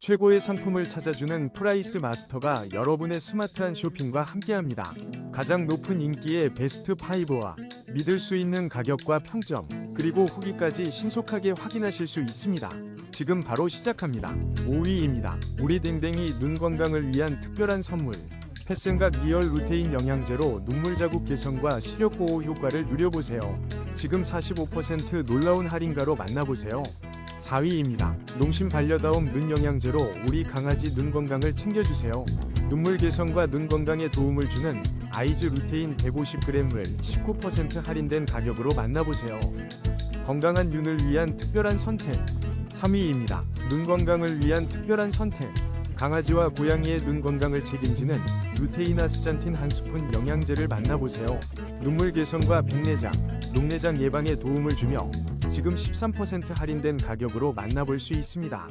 최고의 상품을 찾아주는 프라이스 마스터가 여러분의 스마트한 쇼핑과 함께합니다. 가장 높은 인기의 베스트 5와 믿을 수 있는 가격과 평점, 그리고 후기까지 신속하게 확인하실 수 있습니다. 지금 바로 시작합니다. 5위입니다. 우리 댕댕이 눈 건강을 위한 특별한 선물. 패생각 리얼 루테인 영양제로 눈물 자국 개선과 시력 보호 효과를 누려보세요. 지금 45% 놀라운 할인가로 만나보세요. 4위입니다. 농심 반려다움 눈 영양제로 우리 강아지 눈 건강을 챙겨주세요. 눈물 개선과 눈 건강에 도움을 주는 아이즈 루테인 150g을 19% 할인된 가격으로 만나보세요. 건강한 눈을 위한 특별한 선택. 3위입니다. 눈 건강을 위한 특별한 선택. 강아지와 고양이의 눈 건강을 책임지는 루테인 아스잔틴 한 스푼 영양제를 만나보세요. 눈물 개선과 백내장, 녹내장 예방에 도움을 주며 지금 13% 할인된 가격으로 만나볼 수 있습니다.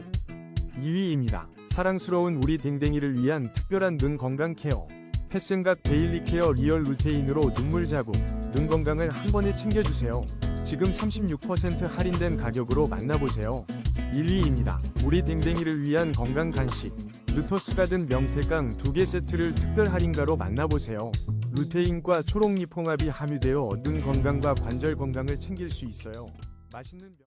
2위입니다. 사랑스러운 우리 댕댕이를 위한 특별한 눈 건강 케어. 패슨각 데일리 케어 리얼 루테인으로 눈물 자국, 눈 건강을 한 번에 챙겨주세요. 지금 36% 할인된 가격으로 만나보세요. 1위입니다. 우리 댕댕이를 위한 건강 간식. 루터스 가든 명태깡 2개 세트를 특별 할인가로 만나보세요. 루테인과 초록잎 홍합이 함유되어 눈 건강과 관절 건강을 챙길 수 있어요. 맛있는 명-